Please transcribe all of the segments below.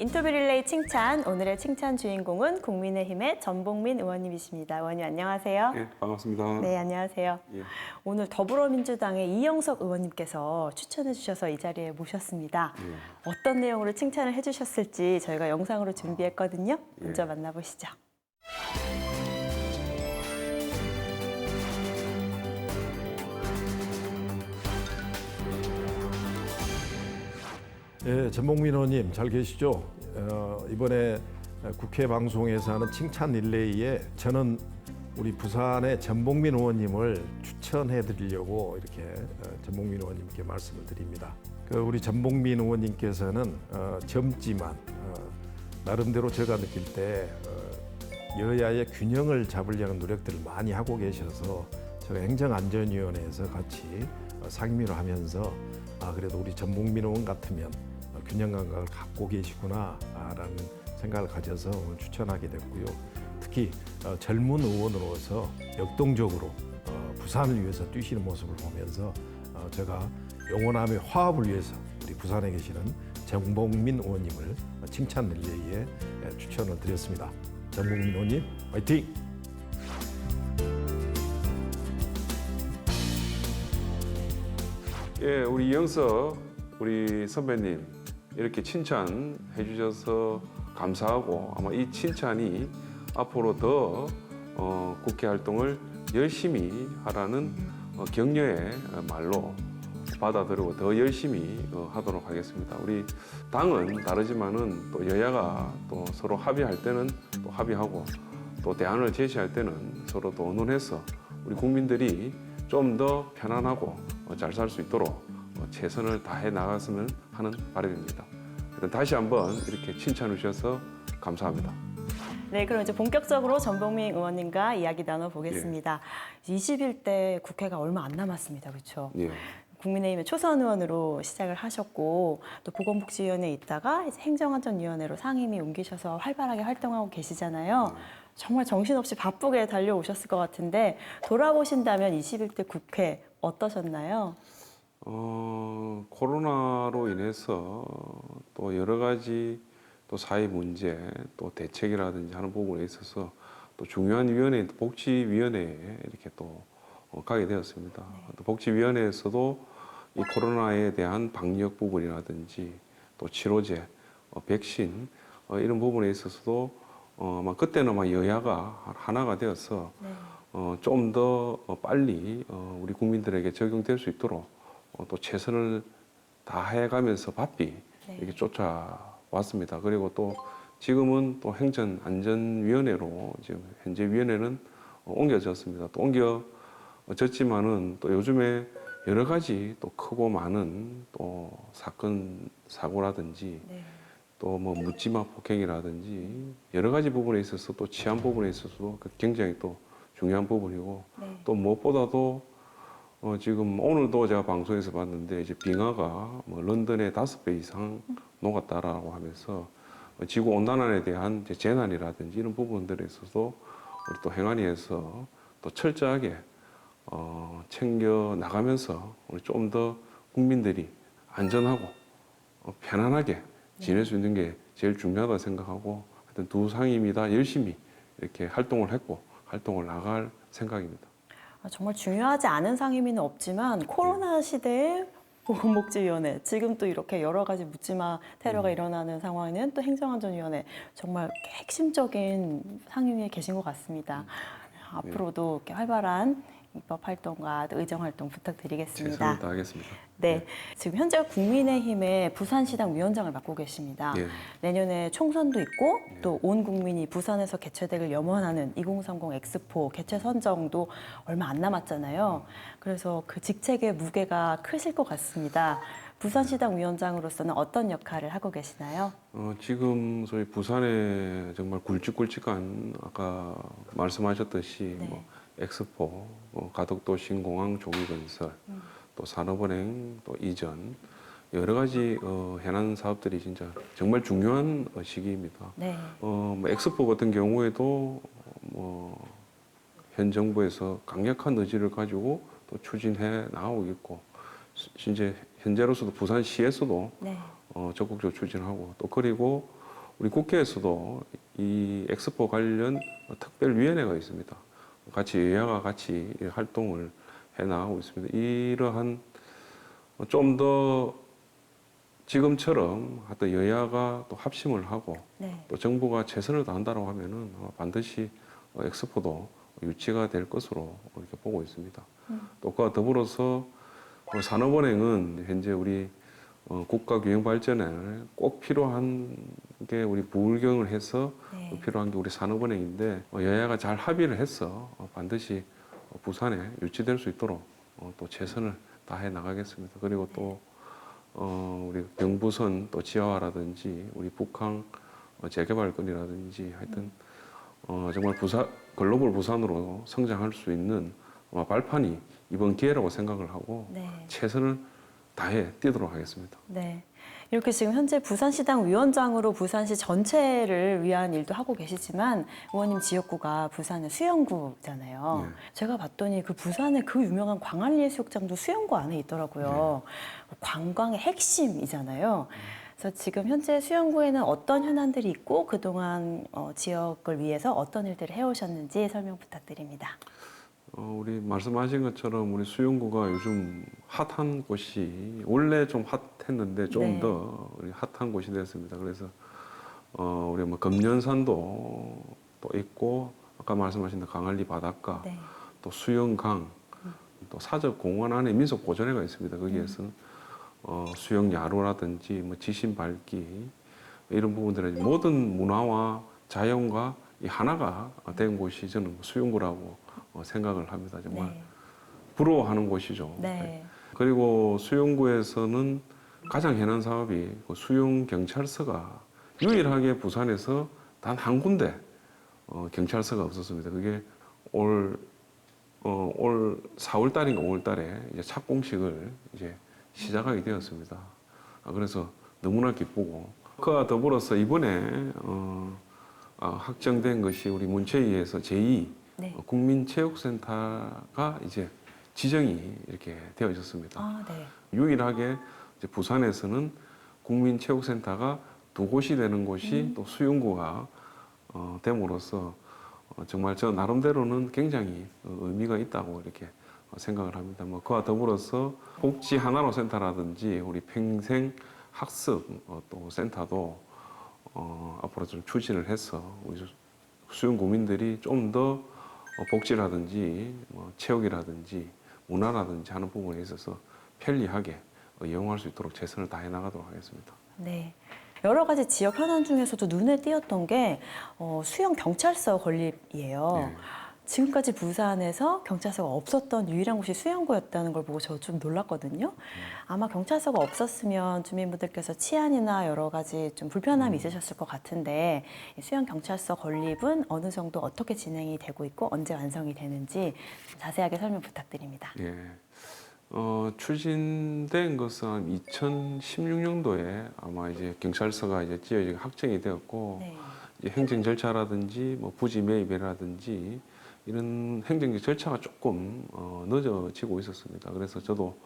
인터뷰 릴레이 칭찬 오늘의 칭찬 주인공은 국민의힘의 전봉민 의원님이십니다. 의원님 안녕하세요. 예, 반갑습니다. 네, 안녕하세요. 예. 오늘 더불어민주당의 이영석 의원님께서 추천해 주셔서 이 자리에 모셨습니다. 예. 어떤 내용으로 칭찬을 해 주셨을지 저희가 영상으로 준비했거든요. 예. 먼저 만나보시죠. 예, 전봉민 의원님 잘 계시죠? 어, 이번에 국회 방송에서 하는 칭찬 릴레이에 저는 우리 부산의 전봉민 의원님을 추천해 드리려고 이렇게 어, 전봉민 의원님께 말씀을 드립니다. 그 우리 전봉민 의원님께서는 어, 젊지만 어, 나름대로 제가 느낄 때 어, 여야의 균형을 잡으려는 노력들을 많이 하고 계셔서 제가 행정안전위원회에서 같이 어, 상임위를 하면서 아 그래도 우리 전봉민 의원 같으면 어, 균형 감각을 갖고 계시구나라는 생각을 가져서 오늘 추천하게 됐고요. 특히 어, 젊은 의원으로서 역동적으로 어, 부산을 위해서 뛰시는 모습을 보면서 어, 제가 영원함의 화합을 위해서 우리 부산에 계시는 정봉민 의원님을 칭찬 릴레이에 예, 추천을 드렸습니다. 전봉민 의원님 화이팅! 예, 우리 이영석 우리 선배님 이렇게 칭찬해 주셔서 감사하고 아마 이 칭찬이 앞으로 더 어, 국회 활동을 열심히 하라는 어, 격려의 어, 말로 받아들이고 더 열심히 어, 하도록 하겠습니다. 우리 당은 다르지만은 또 여야가 또 서로 합의할 때는 또 합의하고 또 대안을 제시할 때는 서로 또 의논해서 우리 국민들이 좀 더 편안하고 어, 잘살 수 있도록 어, 최선을 다해 나갔으면 하는 바람입니다. 다시 한번 이렇게 칭찬해 주셔서 감사합니다. 네, 그럼 이제 본격적으로 전봉민 의원님과 이야기 나눠보겠습니다. 예. 20일 국회가 얼마 안 남았습니다. 그렇죠? 예. 국민의힘의 초선 의원으로 시작을 하셨고 또 보건복지위원회에 있다가 행정안전위원회로 상임위 옮기셔서 활발하게 활동하고 계시잖아요. 정말 정신없이 바쁘게 달려오셨을 것 같은데 돌아보신다면 21대 국회 어떠셨나요? 어, 코로나로 인해서 또 여러 가지 또 사회 문제 또 대책이라든지 하는 부분에 있어서 또 중요한 위원회 복지위원회에 이렇게 또 어, 가게 되었습니다. 또 복지위원회에서도 이 코로나에 대한 방역 부분이라든지 또 치료제, 어, 백신 어, 이런 부분에 있어서도 어, 아마 그때는 아마 여야가 하나가 되어서 네. 어, 좀 더 빨리 어, 우리 국민들에게 적용될 수 있도록 어, 또 최선을 다해가면서 바삐 네. 이렇게 쫓아왔습니다. 그리고 또 지금은 또 행정안전위원회로 지금 현재 위원회는 어, 옮겨졌습니다. 또 옮겨졌지만은 또 요즘에 여러 가지 또 크고 많은 또 사건 사고라든지 네. 또뭐 묻지마 폭행이라든지 여러 가지 부분에 있어서 또 치안 부분에 있어서도 그 굉장히 또 중요한 부분이고 네. 또 무엇보다도 어 지금 오늘도 제가 방송에서 봤는데 이제 빙하가 뭐 런던의 다섯 배 이상 녹았다라고 하면서 어 지구 온난화에 대한 이제 재난이라든지 이런 부분들에 있어서 우리 또 행안위에서 또 철저하게 어 챙겨 나가면서 우리 좀 더 국민들이 안전하고 어 편안하게 지낼 수 있는 게 제일 중요하다 생각하고 하여튼 두 상임이 다 열심히 이렇게 활동을 했고 활동을 나갈 생각입니다. 아, 정말 중요하지 않은 상임위는 없지만 코로나 시대에 보건복지위원회 지금 또 이렇게 여러 가지 묻지마 테러가 음. 일어나는 상황에는 또 행정안전위원회 정말 핵심적인 상임위에 계신 것 음. 같습니다. 앞으로도 이렇게 활발한 입법 활동과 또 의정 활동 부탁드리겠습니다. 최선을 다하겠습니다. 네, 지금 현재 국민의힘의 부산시당 위원장을 맡고 계십니다. 예. 내년에 총선도 있고 또온 국민이 부산에서 개최되길 염원하는 2030 엑스포 개최 선정도 얼마 안 남았잖아요. 그래서 그 직책의 무게가 크실 것 같습니다. 부산시당 위원장으로서는 어떤 역할을 하고 계시나요? 어, 지금 소위 부산에 정말 굵직굵직한 아까 말씀하셨듯이 네. 뭐 엑스포, 뭐 가덕도 신공항 조기건설, 음. 또 산업은행 또 이전 여러 가지 어, 해난 사업들이 진짜 정말 중요한 어, 시기입니다. 네. 어, 뭐 엑스포 같은 경우에도 뭐 현 정부에서 강력한 의지를 가지고 또 추진해 나가고 있고 시- 이제 현재로서도 부산시에서도 네. 어, 적극적으로 추진하고 또 그리고 우리 국회에서도 이 엑스포 관련 특별위원회가 있습니다. 같이 여야가 같이 활동을 해 나가고 있습니다. 이러한 좀 더 지금처럼 하여튼 여야가 또 합심을 하고 네. 또 정부가 최선을 다한다고 하면은 반드시 어, 엑스포도 유치가 될 것으로 이렇게 보고 있습니다. 또 그와 더불어서 어, 산업은행은 현재 우리 어, 국가 균형 발전에 꼭 필요한 게 우리 부울경을 해서 네. 필요한 게 우리 산업은행인데 어, 여야가 잘 합의를 해서 어, 반드시 어, 부산에 유치될 수 있도록 어, 또 최선을 다해 나가겠습니다. 그리고 또 어, 우리 경부선 또 지하화라든지 우리 북항 어, 재개발건이라든지 하여튼 어, 정말 부산 글로벌 부산으로 성장할 수 있는 발판이 이번 기회라고 생각을 하고 네. 최선을 다해 뛰도록 하겠습니다. 네. 이렇게 지금 현재 부산시당 위원장으로 부산시 전체를 위한 일도 하고 계시지만 의원님 지역구가 부산의 수영구잖아요. 네. 제가 봤더니 그 부산의 그 유명한 광안리 해수욕장도 수영구 안에 있더라고요. 네. 관광의 핵심이잖아요. 그래서 지금 현재 수영구에는 어떤 현안들이 있고 그동안 어, 지역을 위해서 어떤 일들을 해오셨는지 설명 부탁드립니다. 어, 우리 말씀하신 것처럼 우리 수영구가 요즘 핫한 곳이 원래 좀 핫했는데 좀 네. 더 핫한 곳이 됐습니다. 그래서 어, 우리 뭐 금년산도 또 있고 아까 말씀하신 강안리 바닷가 네. 또 수영강 또 사적 공원 안에 민속 보존회가 있습니다. 거기에서 어, 수영 야로라든지 뭐 지신 밟기 이런 부분들의 모든 문화와 자연과 이 하나가 된 곳이 저는 수영구라고 어, 생각을 합니다. 정말 네. 부러워하는 곳이죠. 네. 그리고 수영구에서는 가장 해난 사업이 그 수영 경찰서가 유일하게 부산에서 단 한 군데 어, 경찰서가 없었습니다. 그게 올, 어, 올 4월 달인가 5월 달에 이제 착공식을 이제 시작하게 되었습니다. 아, 그래서 너무나 기쁘고 그와 더불어서 이번에 어, 아, 확정된 것이 우리 문체위에서 제2 네. 어, 국민체육센터가 이제 지정이 이렇게 되어졌습니다. 아, 네. 유일하게 이제 부산에서는 국민체육센터가 두 곳이 되는 곳이 또 수영구가 어, 됨으로써 어, 정말 저 나름대로는 굉장히 어, 의미가 있다고 이렇게 어, 생각을 합니다. 뭐 그와 더불어서 복지 하나로 센터라든지 우리 평생 학습 어, 또 센터도 어, 앞으로 좀 추진을 해서 우리 수- 수영구민들이 좀더 복지라든지 뭐 체육이라든지 문화라든지 하는 부분에 있어서 편리하게 어, 이용할 수 있도록 최선을 다해 나가도록 하겠습니다. 네. 여러 가지 지역 현안 중에서도 눈에 띄었던 게 어, 수영 경찰서 건립이에요. 네. 지금까지 부산에서 경찰서가 없었던 유일한 곳이 수영구였다는 걸 보고 저 좀 놀랐거든요. 아마 경찰서가 없었으면 주민분들께서 치안이나 여러 가지 좀 불편함이 있으셨을 것 같은데 이 수영 경찰서 건립은 어느 정도 어떻게 진행이 되고 있고 언제 완성이 되는지 좀 자세하게 설명 부탁드립니다. 예. 어, 추진된 것은 2016년도에 아마 이제 경찰서가 이제 지어지고 확정이 되었고 네. 이제 행정 절차라든지 뭐 부지 매입이라든지 이런 행정적 절차가 조금 어, 늦어지고 있었습니다. 그래서 저도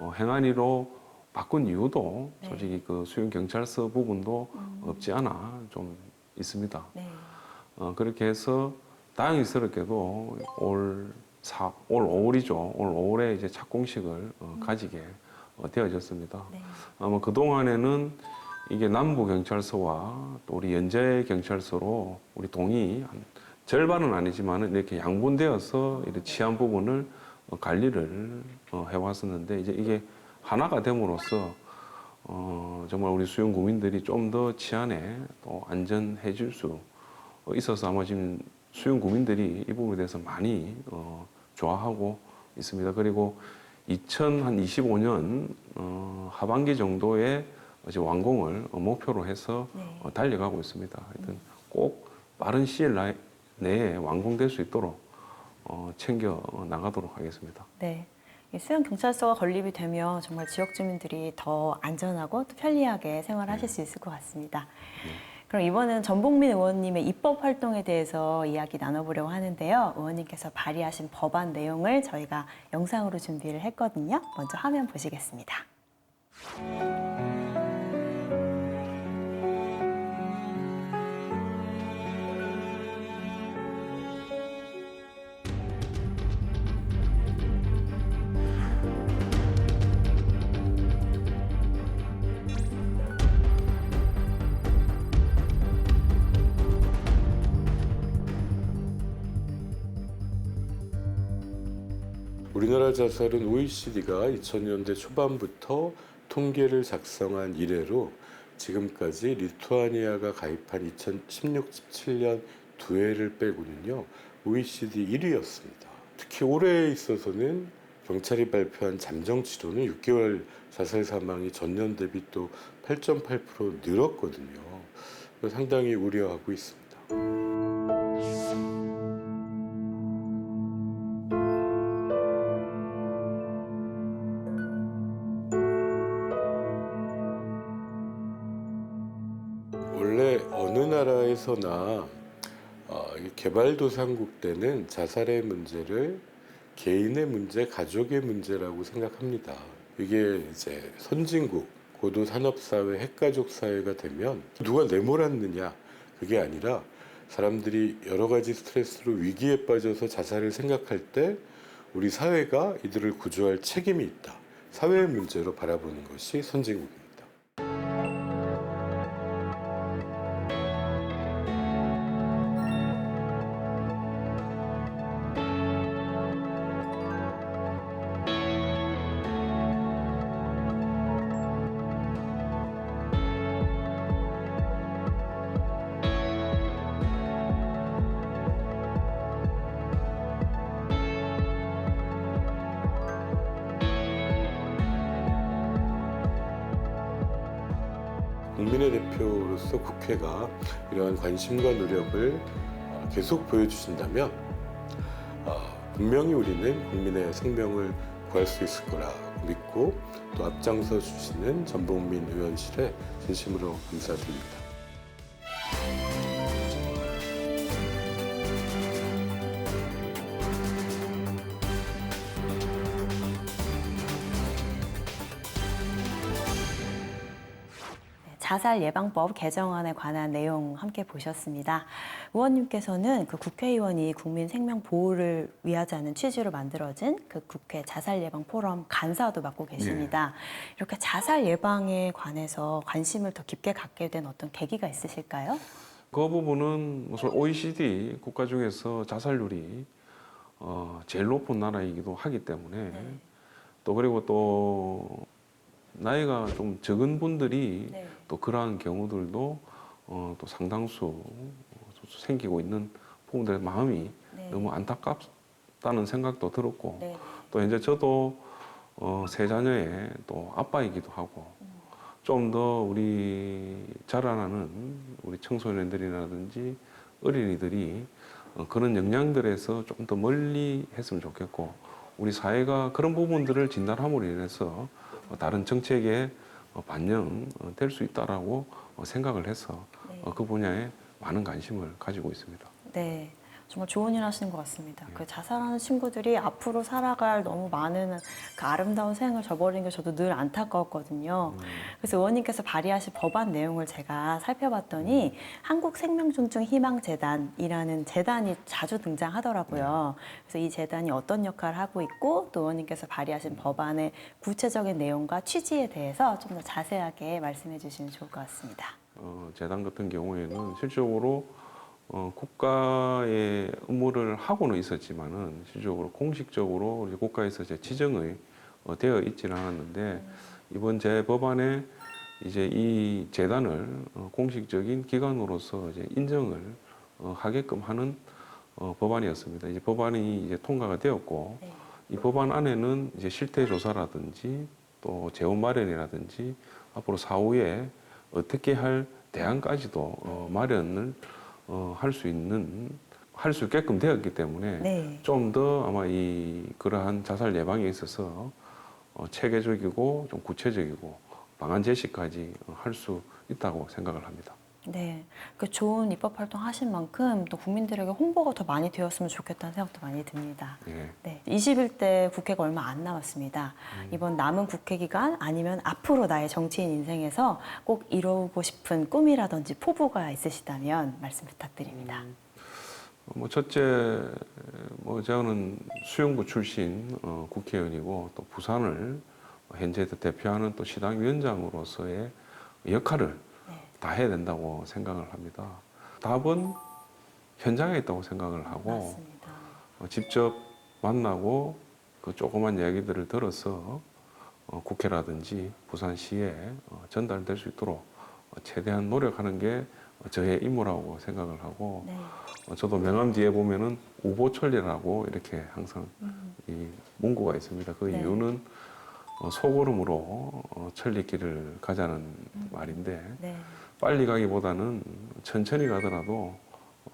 어, 행안위로 바꾼 이유도 네. 솔직히 그 수영 경찰서 부분도 음. 없지 않아 좀 있습니다. 네. 어, 그렇게 해서 다행스럽게도 올, 사, 올 5월이죠. 올 5월에 이제 착공식을 어, 가지게 어, 되어졌습니다. 네. 아마 그동안에는 이게 남부 경찰서와 또 우리 연제 경찰서로 우리 동이 한 절반은 아니지만은 이렇게 양분되어서 이렇게 치안 부분을 어, 관리를 어, 해왔었는데 이제 이게 하나가 됨으로써 어, 정말 우리 수영 구민들이 좀 더 치안에 또 안전해질 수 있어서 아마 지금 수영 구민들이 이 부분에 대해서 많이 어, 좋아하고 있습니다. 그리고 2025년 어, 하반기 정도에 이제 완공을 어, 목표로 해서 네. 어, 달려가고 있습니다. 하여튼 꼭 빠른 시일 나- 내에 완공될 수 있도록 어, 챙겨 나가도록 하겠습니다. 네. 이 수영 경찰서가 건립이 되면 정말 지역 주민들이 더 안전하고 또 편리하게 생활하실 수 있을 것 같습니다. 그럼 이번은 전복민 의원님의 입법 활동에 대해서 이야기 나눠보려고 하는데요. 의원님께서 발의하신 법안 내용을 저희가 영상으로 준비를 했거든요. 먼저 화면 보시겠습니다. 우리나라 자살은 OECD가 2000년대 초반부터 통계를 작성한 이래로 지금까지 리투아니아가 가입한 2016-17년 두 해를 빼고는요 OECD 1위였습니다. 특히 올해에 있어서는 경찰이 발표한 잠정 치료는 6개월 자살 사망이 전년 대비 또 8.8% 늘었거든요. 상당히 우려하고 있습니다. 개발도상국 때는 자살의 문제를 개인의 문제, 가족의 문제라고 생각합니다. 이게 이제 선진국, 고도 산업사회, 핵가족 사회가 되면 누가 내몰았느냐 그게 아니라 사람들이 여러 가지 스트레스로 위기에 빠져서 자살을 생각할 때 우리 사회가 이들을 구조할 책임이 있다. 사회의 문제로 바라보는 것이 선진국입니다. 국민의 대표로서 국회가 이러한 관심과 노력을 어, 계속 보여주신다면 어, 분명히 우리는 국민의 생명을 구할 수 있을 거라 믿고 또 앞장서 주시는 전봉민 의원실에 진심으로 감사드립니다. 자살 예방법 개정안에 관한 내용 함께 보셨습니다. 의원님께서는 그 국회의원이 국민 생명 보호를 위하자는 취지로 만들어진 그 국회 자살 예방 포럼 간사도 맡고 계십니다. 이렇게 자살 예방에 관해서 관심을 더 깊게 갖게 된 어떤 계기가 있으실까요? 그 부분은 OECD 국가 중에서 자살률이 어, 제일 높은 나라이기도 하기 때문에 또 그리고 또 나이가 좀 적은 분들이 네. 또 그러한 경우들도 어, 또 상당수 생기고 있는 부분들의 마음이 네. 너무 안타깝다는 생각도 들었고 네. 또 이제 저도 어, 세 자녀의 또 아빠이기도 하고 좀더 우리 자라나는 우리 청소년들이라든지 어린이들이 어, 그런 역량들에서 조금 더 멀리 했으면 좋겠고 우리 사회가 그런 부분들을 진단함으로 인해서 어, 다른 정책에 어, 반영될 수 있다라고 어, 생각을 해서 네. 어, 그 분야에 많은 관심을 가지고 있습니다. 네. 정말 좋은 일 하시는 것 같습니다. 그 자살하는 친구들이 앞으로 살아갈 너무 많은 그 아름다운 생을 저버리는 게 저도 늘 안타까웠거든요. 그래서 의원님께서 발의하신 법안 내용을 제가 살펴봤더니 한국생명존중희망재단이라는 재단이 자주 등장하더라고요. 그래서 이 재단이 어떤 역할을 하고 있고 또 의원님께서 발의하신 법안의 구체적인 내용과 취지에 대해서 좀 더 자세하게 말씀해 주시면 좋을 것 같습니다. 어, 재단 같은 경우에는 실질적으로 어, 국가의 업무를 하고는 있었지만은 실질적으로 공식적으로 우리 국가에서 이제 지정이 어, 되어 있지는 않았는데 이번 재법안에 이제 이 재단을 어, 공식적인 기관으로서 이제 인정을 어, 하게끔 하는 어, 법안이었습니다. 이제 법안이 이제 통과가 되었고 네. 이 법안 안에는 이제 실태 조사라든지 또 재원 마련이라든지 앞으로 사후에 어떻게 할 대안까지도 어, 마련을 어, 할 수 있는 할 수 있게끔 되었기 때문에 네. 좀 더 아마 이 그러한 자살 예방에 있어서 어, 체계적이고 좀 구체적이고 방안 제시까지 할 수 있다고 생각을 합니다. 네, 그 좋은 입법 활동 하신 만큼 또 국민들에게 홍보가 더 많이 되었으면 좋겠다는 생각도 많이 듭니다. 예. 네, 21대 국회가 얼마 안 남았습니다. 이번 남은 국회 기간 아니면 앞으로 나의 정치인 인생에서 꼭 이루고 싶은 꿈이라든지 포부가 있으시다면 말씀 부탁드립니다. 뭐 첫째 뭐 저는 수영구 출신 어, 국회의원이고 또 부산을 현재 대표하는 또 시당 위원장으로서의 역할을 네. 다 해야 된다고 생각을 합니다. 답은 현장에 있다고 생각을 하고 맞습니다. 어, 직접 만나고 그 조그만 이야기들을 들어서 어, 국회라든지 부산시에 어, 전달될 수 있도록 어, 최대한 노력하는 게 저의 임무라고 생각을 하고 네. 어, 저도 명함 뒤에 보면은 우보천리라고 이렇게 항상 이 문구가 있습니다. 그 네. 이유는 어, 소걸음으로 어, 천리길을 가자는 말인데 네. 빨리 가기보다는 천천히 가더라도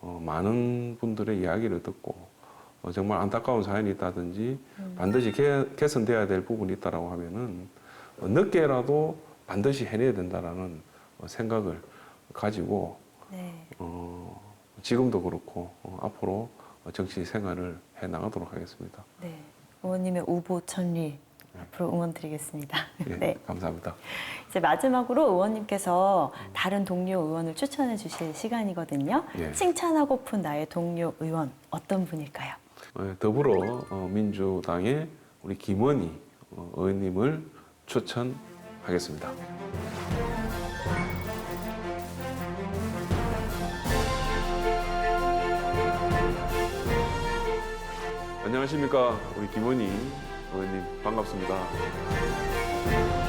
어, 많은 분들의 이야기를 듣고 어, 정말 안타까운 사연이 있다든지 반드시 개, 개선돼야 될 부분이 있다라고 하면은 어, 늦게라도 반드시 해내야 된다라는 어, 생각을 가지고 네. 어, 지금도 그렇고 어, 앞으로 정치 생활을 해 나가도록 하겠습니다. 네. 의원님의 우보 천리 앞으로 응원드리겠습니다. 예, 네. 감사합니다. 이제 마지막으로 의원님께서 다른 동료 의원을 추천해 주실 시간이거든요. 예. 칭찬하고픈 나의 동료 의원 어떤 분일까요? 어, 더불어 어, 민주당의 우리 김원희 어, 의원님을 추천하겠습니다. 안녕하십니까 우리 김원희 의원님 반갑습니다.